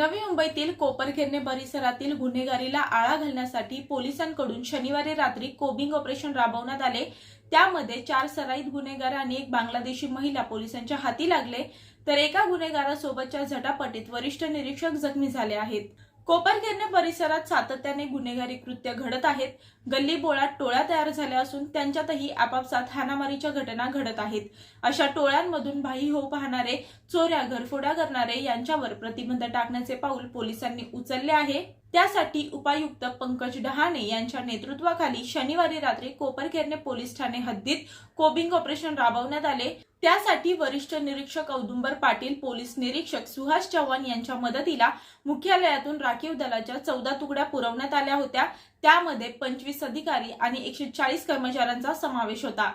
नवी मुंबईतील कोपरखेरणे परिसरातील गुन्हेगारीला आळा घालण्यासाठी पोलिसांकडून शनिवारी रात्री कोबिंग ऑपरेशन राबवण्यात आले. त्यामध्ये चार सराईत गुन्हेगार आणि एक बांगलादेशी महिला पोलिसांच्या हाती लागले. तर एका गुन्हेगारासोबतच्या झटापटीत वरिष्ठ निरीक्षक जखमी झाले आहेत. कोपरखेरणे परिसरात सातत्याने गुन्हेगारी कृत्य घडत आहेत. गल्ली बोळात टोळ्या तयार झाल्या असून त्यांच्यातही आपापसात हाणामारीच्या घटना घडत आहेत. अशा टोळ्यांमधून भाई हो पाहणारे चोऱ्या घरफोड्या करणारे यांच्यावर प्रतिबंध टाकण्याचे पाऊल पोलिसांनी उचलले आहे. त्यासाठी उपायुक्त पंकज डहाणे यांच्या नेतृत्वाखाली शनिवारी रात्री कोपरखेरणे पोलीस ठाणे हद्दीत कोबिंग ऑपरेशन राबवण्यात आले. त्यासाठी वरिष्ठ निरीक्षक औदुंबर पाटील पोलीस निरीक्षक सुहास चव्हाण यांच्या मदतीला मुख्यालयातून राखीव दलाच्या चौदा तुकड्या पुरवण्यात आल्या होत्या. त्यामध्ये पंचवीस अधिकारी आणि एकशे चाळीस कर्मचाऱ्यांचा समावेश होता.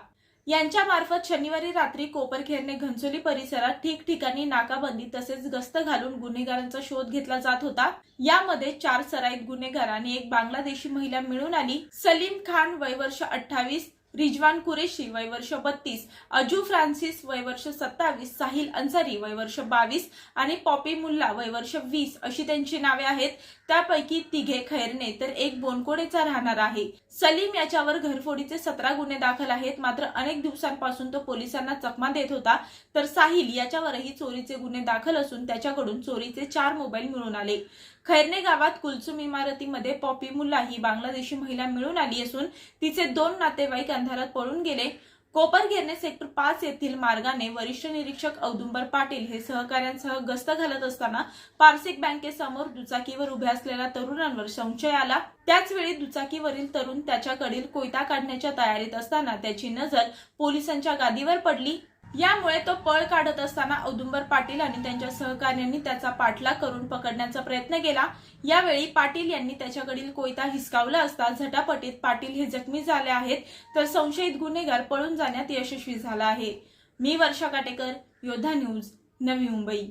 यांच्या मार्फत शनिवारी रात्री कोपरखेरने घनसोली परिसरात ठिकठिकाणी नाकाबंदी तसेच गस्त घालून गुन्हेगारांचा शोध घेतला जात होता. यामध्ये चार सराईत गुन्हेगार आणि एक बांगलादेशी महिला मिळून आली. सलीम खान वय वर्ष अठ्ठावीस रिजवान कुरेशी वय वर्ष बत्तीस अजू फ्रान्सिस वय वर्ष सत्तावीस साहिल अन्सारी वय वर्ष बावीस आणि पॉपी मुल्ला वय वर्ष वीस अशी त्यांची नावे आहेत. त्यापैकी तिघे खैरने तर एक बोनकोडेचा राहणार आहे. सलीम याच्यावर घरफोडीचे सतरा गुन्हे दाखल आहेत. मात्र अनेक दिवसांपासून तो पोलिसांना चकमा देत होता. तर साहिल याच्यावरही चोरीचे गुन्हे दाखल असून त्याच्याकडून चोरीचे चार मोबाईल मिळून आले. खैरने गावात कुलसुम इमारतीमध्ये पॉपी मुल्ला ही बांगलादेशी महिला मिळून आली असून तिचे दोन नातेवाईक अंधारात पळून गेले. कोपरखेरणे सेक्टर पाच येथील मार्गाने वरिष्ठ निरीक्षक औदुंबर पाटील हे सहकाऱ्यांसह गस्त घालत असताना पारसिक बँकेसमोर दुचाकीवर उभ्या असलेल्या तरुणांवर संशय आला. त्याच वेळी दुचाकीवरील तरुण त्याच्याकडील कोयता काढण्याच्या तयारीत असताना त्याची नजर पोलिसांच्या गादीवर पडली. यामुळे तो पळ काढत असताना औदुंबर पाटील आणि त्यांच्या सहकार्यांनी त्याचा पाठलाग करून पकडण्याचा प्रयत्न केला. यावेळी पाटील यांनी त्याच्याकडील कोयता हिसकावला असता झटापटीत पाटील हे जखमी झाले आहेत तर संशयित गुन्हेगार पळून जाण्यात यशस्वी झाला आहे. मी वर्षा काटेकर योद्धा न्यूज नवी मुंबई.